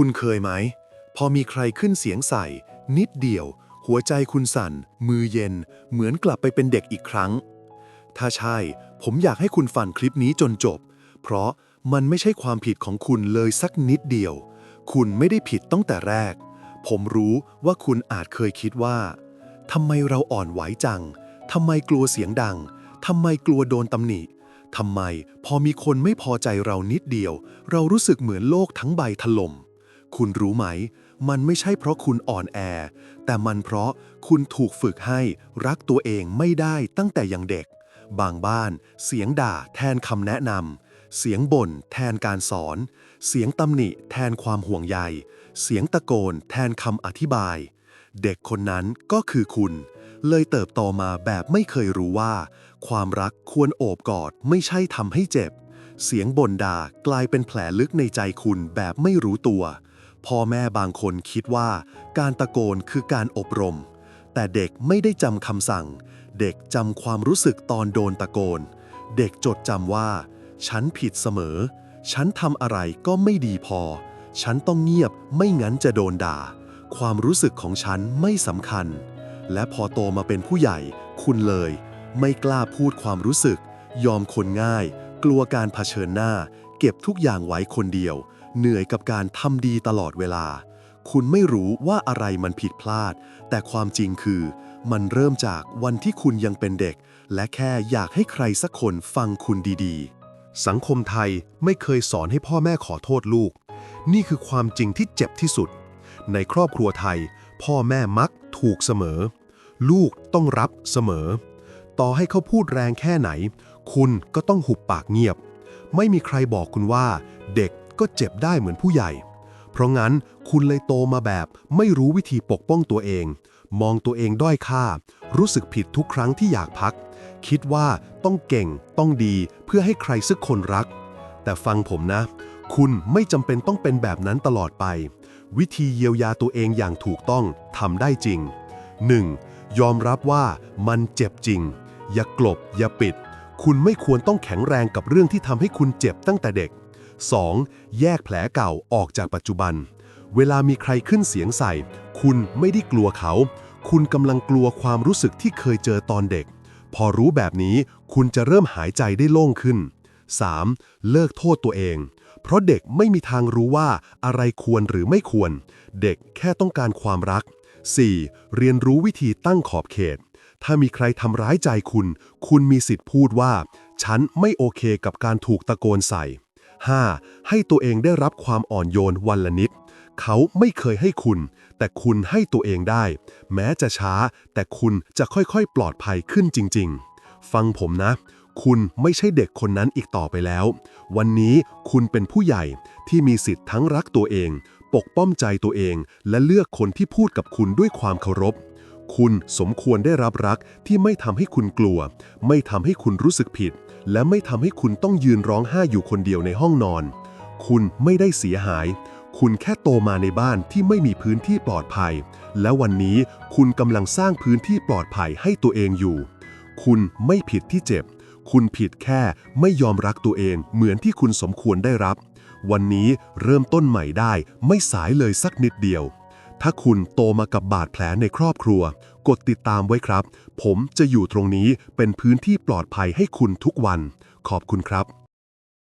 คุณเคยไหม พอมีใครขึ้นเสียงใส่ นิดเดียว หัวใจคุณสั่น มือเย็น เหมือนกลับไปเป็นเด็กอีกครั้ง ถ้าใช่ ผมอยากให้คุณฟังคลิปนี้จนจบ เพราะมันไม่ใช่ความผิดของคุณเลยสักนิดเดียว คุณไม่ได้ผิดตั้งแต่แรก ผมรู้ว่าคุณอาจเคยคิดว่าทำไมเราอ่อนไหวจังทำไมกลัวเสียงดังทำไมกลัวโดนตำหนิทำไมพอมีคนไม่พอใจเรานิดเดียว เรารู้สึกเหมือนโลกทั้งใบถล่ม คุณรู้ไหม มันไม่ใช่เพราะคุณอ่อนแอ แต่มันเพราะคุณถูกฝึกให้รักตัวเองไม่ได้ตั้งแต่ยังเด็ก บางบ้าน เสียงด่าแทนคำแนะนำ เสียงบ่นแทนการสอน เสียงตำหนิแทนความห่วงใย เสียงตะโกนแทนคำอธิบาย เด็กคนนั้นก็คือคุณ เลยเติบโตมาแบบไม่เคยรู้ว่า ความรักควรโอบกอดไม่ใช่ทำให้เจ็บเสียงบ่นด่ากลายเป็นแผลลึกในใจคุณแบบไม่รู้ตัว พ่อแม่บางคนคิดว่าการตะโกนคือการอบรม แต่เด็กไม่ได้จำคำสั่ง เด็กจำความรู้สึกตอนโดนตะโกน เด็กจดจำว่า ฉันผิดเสมอ ฉันทำอะไรก็ไม่ดีพอ ฉันต้องเงียบไม่งั้นจะโดนด่า ความรู้สึกของฉันไม่สำคัญ และพอโตมาเป็นผู้ใหญ่ คุณเลย ไม่กล้าพูดความรู้สึก ยอมคนง่าย กลัวการเผชิญหน้า เก็บทุกอย่างไว้คนเดียว เหนื่อยกับการทำดีตลอดเวลา คุณไม่รู้ว่าอะไรมันผิดพลาด แต่ความจริงคือ มันเริ่มจากวันที่คุณยังเป็นเด็ก และแค่อยากให้ใครสักคนฟังคุณดีๆ สังคมไทยไม่เคยสอนให้พ่อแม่ขอโทษลูก นี่คือความจริงที่เจ็บที่สุด ในครอบครัวไทย พ่อแม่มักถูกเสมอ ลูกต้องรับเสมอ ต่อให้เขาพูดแรงแค่ไหน คุณก็ต้องหุบปากเงียบ ไม่มีใครบอกคุณว่า เด็ก ก็เจ็บได้เหมือนผู้ใหญ่ เพราะงั้นคุณเลยโตมาแบบไม่รู้วิธีปกป้องตัวเอง มองตัวเองด้อยค่า รู้สึกผิดทุกครั้งที่อยากพัก คิดว่าต้องเก่งต้องดีเพื่อให้ใครสักคนรัก แต่ฟังผมนะ คุณไม่จำเป็นต้องเป็นแบบนั้นตลอดไป วิธีเยียวยาตัวเองอย่างถูกต้องทำได้จริง 1. ยอมรับว่ามันเจ็บจริง อย่ากลบ อย่าปิด คุณไม่ควรต้องแข็งแรงกับเรื่องที่ทำให้คุณเจ็บตั้งแต่เด็ก 2. แยกแผลเก่าออกจากปัจจุบัน เวลามีใครขึ้นเสียงใส่ คุณไม่ได้กลัวเขา คุณกำลังกลัวความรู้สึกที่เคยเจอตอนเด็ก พอรู้แบบนี้คุณจะเริ่มหายใจได้โล่งขึ้น 3. เลิกโทษตัวเอง เพราะเด็กไม่มีทางรู้ว่าอะไรควรหรือไม่ควร เด็กแค่ต้องการความรัก 4. เรียนรู้วิธีตั้งขอบเขต ถ้ามีใครทำร้ายใจคุณ คุณมีสิทธิ์พูดว่า ฉันไม่โอเคกับการถูกตะโกนใส่ 5. ให้ตัวเองได้รับความอ่อนโยนวันละนิด เขาไม่เคยให้คุณ แต่คุณให้ตัวเองได้ แม้จะช้า แต่คุณจะค่อยๆ ปลอดภัยขึ้นจริง ๆ ฟังผมนะ คุณไม่ใช่เด็กคนนั้นอีกต่อไปแล้ว วันนี้คุณเป็นผู้ใหญ่ที่มีสิทธิ์ทั้งรักตัวเอง ปกป้องใจตัวเอง และเลือกคนที่พูดกับคุณด้วยความเคารพคุณสมควรได้รับรักที่ไม่ทำให้คุณกลัว ไม่ทำให้คุณรู้สึกผิด และไม่ทำให้คุณต้องยืนร้องไห้อยู่คนเดียวในห้องนอน คุณไม่ได้เสียหาย คุณแค่โตมาในบ้านที่ไม่มีพื้นที่ปลอดภัย และวันนี้คุณกำลังสร้างพื้นที่ปลอดภัยให้ตัวเองอยู่ คุณไม่ผิดที่เจ็บ คุณผิดแค่ไม่ยอมรักตัวเองเหมือนที่คุณสมควรได้รับ วันนี้เริ่มต้นใหม่ได้ไม่สายเลยสักนิดเดียว ถ้าคุณโตมากับบาดแผลในครอบครัว กดติดตามไว้ครับ ผมจะอยู่ตรงนี้เป็นพื้นที่ปลอดภัยให้คุณทุกวัน ขอบคุณครับ